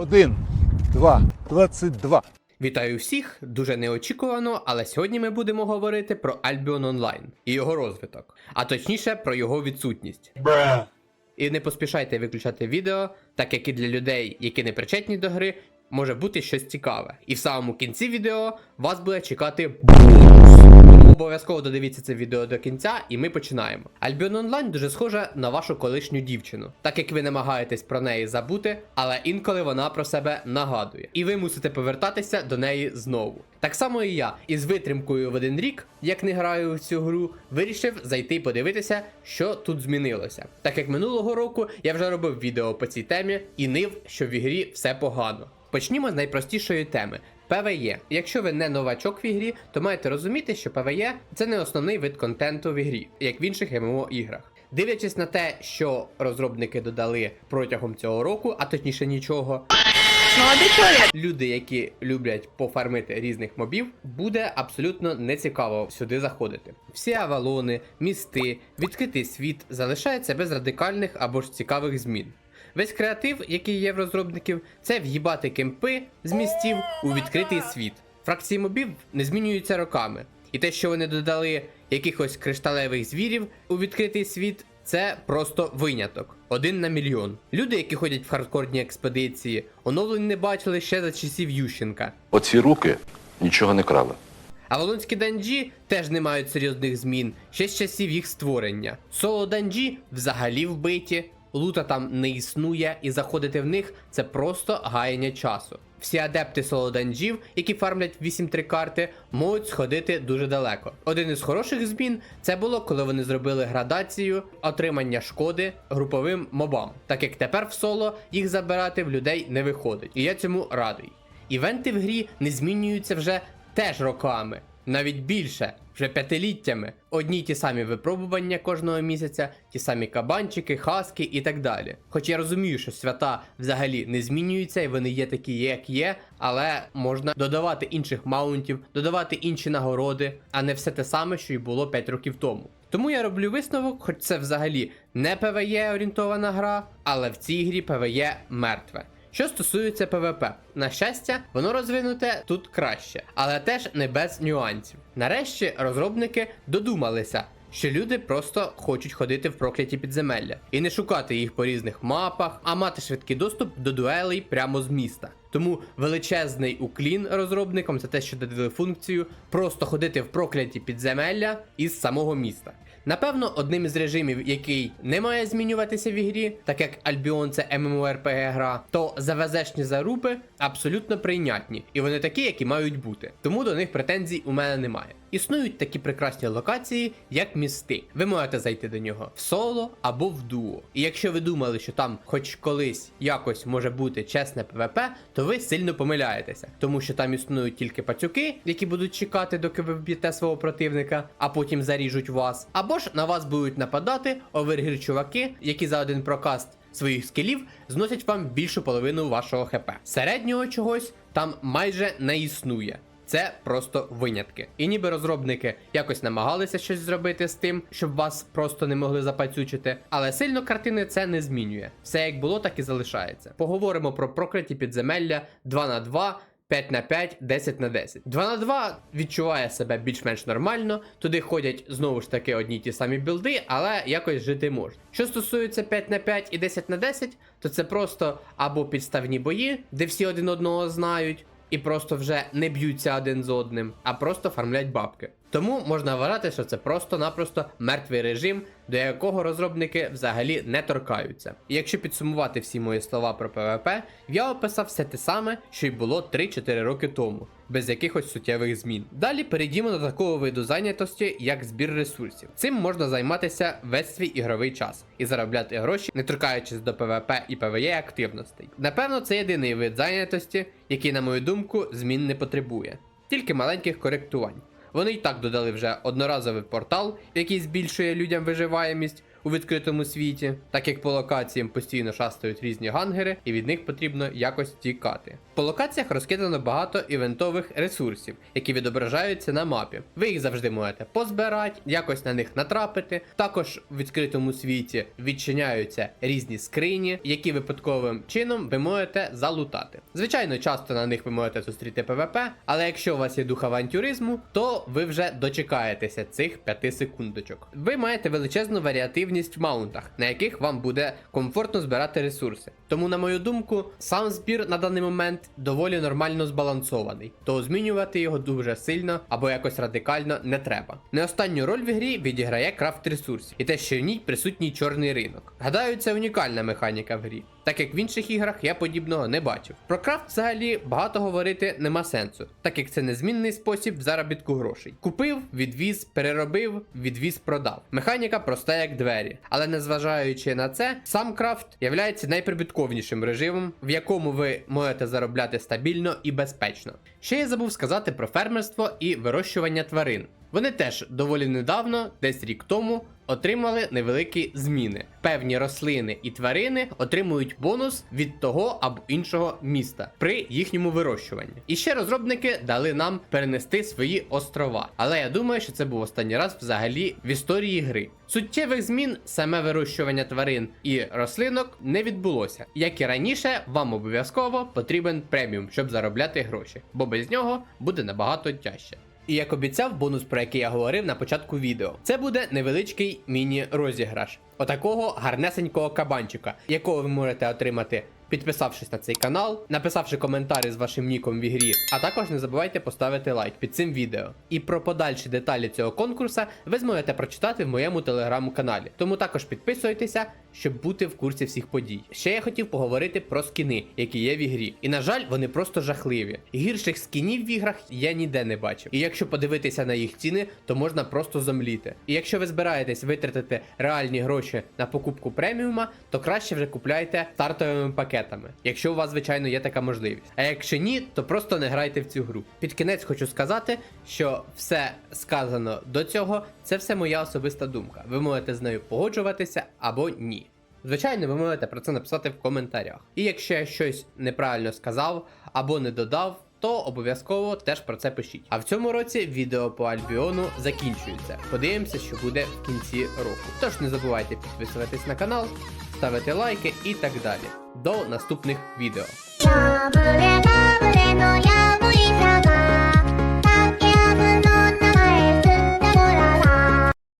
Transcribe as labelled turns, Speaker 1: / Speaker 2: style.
Speaker 1: Один, два, двадцять два.
Speaker 2: Вітаю всіх! Дуже неочікувано, але сьогодні ми будемо говорити про Albion Online і його розвиток, а точніше про його відсутність. І не поспішайте виключати відео, так як і для людей, які не причетні до гри, може бути щось цікаве. І в самому кінці відео вас буде чекати обов'язково додивіться це відео до кінця, і ми починаємо. Albion Online дуже схожа на вашу колишню дівчину, так як ви намагаєтесь про неї забути, але інколи вона про себе нагадує. І ви мусите повертатися до неї знову. Так само і я, із витримкою в один рік, як не граю в цю гру, вирішив зайти подивитися, що тут змінилося. Так як минулого року я вже робив відео по цій темі і нив, що в ігрі все погано. Почнімо з найпростішої теми. ПВЕ. Якщо ви не новачок в ігрі, то маєте розуміти, що ПВЕ це не основний вид контенту в ігрі, як в інших ММО іграх. Дивлячись на те, що розробники додали протягом цього року, а точніше нічого, люди, які люблять пофармити різних мобів, буде абсолютно нецікаво сюди заходити. Всі авалони, місти, відкритий світ залишаються без радикальних або ж цікавих змін. Весь креатив, який є в розробників, це в'їбати кемпи з містів у відкритий світ. Фракції мобів не змінюються роками. І те, що вони додали якихось кришталевих звірів у відкритий світ, це просто виняток. Один на мільйон. Люди, які ходять в хардкорні експедиції, оновлень не бачили ще за часів Ющенка.
Speaker 3: Оці руки нічого не крали.
Speaker 2: А волонські данжі теж не мають серйозних змін ще з часів їх створення. Соло данжі взагалі вбиті, лута там не існує, і заходити в них це просто гаяння часу. Всі адепти соло данжів, які фармлять 8-3 карти, можуть сходити дуже далеко. Один із хороших змін це було, коли вони зробили градацію отримання шкоди груповим мобам, так як тепер в соло їх забирати в людей не виходить. І я цьому радий. Івенти в грі не змінюються вже теж роками, навіть більше, вже п'ятиліттями. Одні ті самі випробування кожного місяця, ті самі кабанчики, хаски і так далі. Хоч я розумію, що свята взагалі не змінюються, і вони є такі, як є, але можна додавати інших маунтів, додавати інші нагороди, а не все те саме, що й було 5 років тому. Тому я роблю висновок, хоч це взагалі не PvE орієнтована гра, але в цій грі PvE мертве. Що стосується ПВП, на щастя, воно розвинуте тут краще, але теж не без нюансів. Нарешті розробники додумалися, що люди просто хочуть ходити в прокляті підземелля і не шукати їх по різних мапах, а мати швидкий доступ до дуелей прямо з міста. Тому величезний уклін розробникам за те, що додали функцію просто ходити в прокляті підземелля із самого міста. Напевно, одним із режимів, який не має змінюватися в ігрі, так як Albion це MMORPG гра, то ЗВЗшні заруби абсолютно прийнятні, і вони такі, які мають бути. Тому до них претензій у мене немає. Існують такі прекрасні локації, як місти. Ви можете зайти до нього в соло або в дуо. І якщо ви думали, що там хоч колись якось може бути чесне ПВП, то ви сильно помиляєтеся, тому що там існують тільки пацюки, які будуть чекати, доки ви вб'єте свого противника, а потім заріжуть вас. Або ж на вас будуть нападати овергір чуваки, які за один прокаст своїх скілів зносять вам більшу половину вашого хп. Середнього чогось там майже не існує. Це просто винятки. І ніби розробники якось намагалися щось зробити з тим, щоб вас просто не могли запацючити, але сильно картини це не змінює. Все як було, так і залишається. Поговоримо про прокляті підземелля 2 на 2 5 на 5, 10 на 10. 2 на 2 відчуває себе більш-менш нормально. Туди ходять знову ж таки одні ті самі білди, але якось жити можна. Що стосується 5 на 5 і 10 на 10, то це просто або підставні бої, де всі один одного знають. І просто вже не б'ються один з одним, а просто фармлять бабки. Тому можна вважати, що це просто-напросто мертвий режим, до якого розробники взагалі не торкаються. І якщо підсумувати всі мої слова про ПВП, я описав все те саме, що й було 3-4 роки тому, без якихось суттєвих змін. Далі перейдімо до такого виду зайнятості, як збір ресурсів. Цим можна займатися весь свій ігровий час і заробляти гроші, не торкаючись до ПВП і ПВЕ активностей. Напевно, це єдиний вид зайнятості, який, на мою думку, змін не потребує, тільки маленьких коректувань. Вони й так додали вже одноразовий портал, який збільшує людям виживаємість у відкритому світі, так як по локаціям постійно шастають різні гангери, і від них потрібно якось тікати. По локаціях розкидано багато івентових ресурсів, які відображаються на мапі. Ви їх завжди можете позбирати, якось на них натрапити. Також в відкритому світі відчиняються різні скрині, які випадковим чином ви можете залутати. Звичайно, часто на них ви можете зустріти ПВП, але якщо у вас є дух авантюризму, то ви вже дочекаєтеся цих 5 секундочок. Ви маєте величезну варіативність в маунтах, на яких вам буде комфортно збирати ресурси. Тому, на мою думку, сам збір на даний момент доволі нормально збалансований, то змінювати його дуже сильно або якось радикально не треба. Не останню роль в ігрі відіграє крафт ресурсів і те, що в ній присутній чорний ринок. Гадаю, це унікальна механіка в грі, так як в інших іграх я подібного не бачив. Про крафт взагалі багато говорити нема сенсу, так як це незмінний спосіб заробітку грошей. Купив, відвіз, переробив, відвіз, продав. Механіка проста як двері, але незважаючи на це, сам крафт являється найприбутковнішим режимом, в якому ви можете заробляти стабільно і безпечно. Ще я забув сказати про фермерство і вирощування тварин. Вони теж доволі недавно, десь рік тому, отримали невеликі зміни. Певні рослини і тварини отримують бонус від того або іншого міста при їхньому вирощуванні. І ще розробники дали нам перенести свої острова. Але я думаю, що це був останній раз взагалі в історії гри. Суттєвих змін саме вирощування тварин і рослинок не відбулося. Як і раніше, вам обов'язково потрібен преміум, щоб заробляти гроші, бо без нього буде набагато тяжче. І як обіцяв, бонус, про який я говорив на початку відео, це буде невеличкий міні-розіграш. Отакого гарнесенького кабанчика, якого ви можете отримати, підписавшись на цей канал, написавши коментарі з вашим ніком в ігрі, а також не забувайте поставити лайк під цим відео. І про подальші деталі цього конкурсу ви зможете прочитати в моєму телеграм-каналі. Тому також підписуйтеся, щоб бути в курсі всіх подій. Ще я хотів поговорити про скіни, які є в ігрі. І на жаль, вони просто жахливі. Гірших скінів в іграх я ніде не бачив. І якщо подивитися на їх ціни, то можна просто зомліти. І якщо ви збираєтесь витратити реальні гроші на покупку преміума, то краще вже купляйте стартовими пакетами, якщо у вас, звичайно, є така можливість. А якщо ні, то просто не грайте в цю гру. Під кінець хочу сказати, що все сказано до цього, це все моя особиста думка. Ви можете з нею погоджуватися або ні. Звичайно, ви можете про це написати в коментарях. І якщо я щось неправильно сказав або не додав, то обов'язково теж про це пишіть. А в цьому році відео по Альбіону закінчується. Подивимося, що буде в кінці року. Тож не забувайте підписуватись на канал, ставити лайки і так далі. До наступних відео.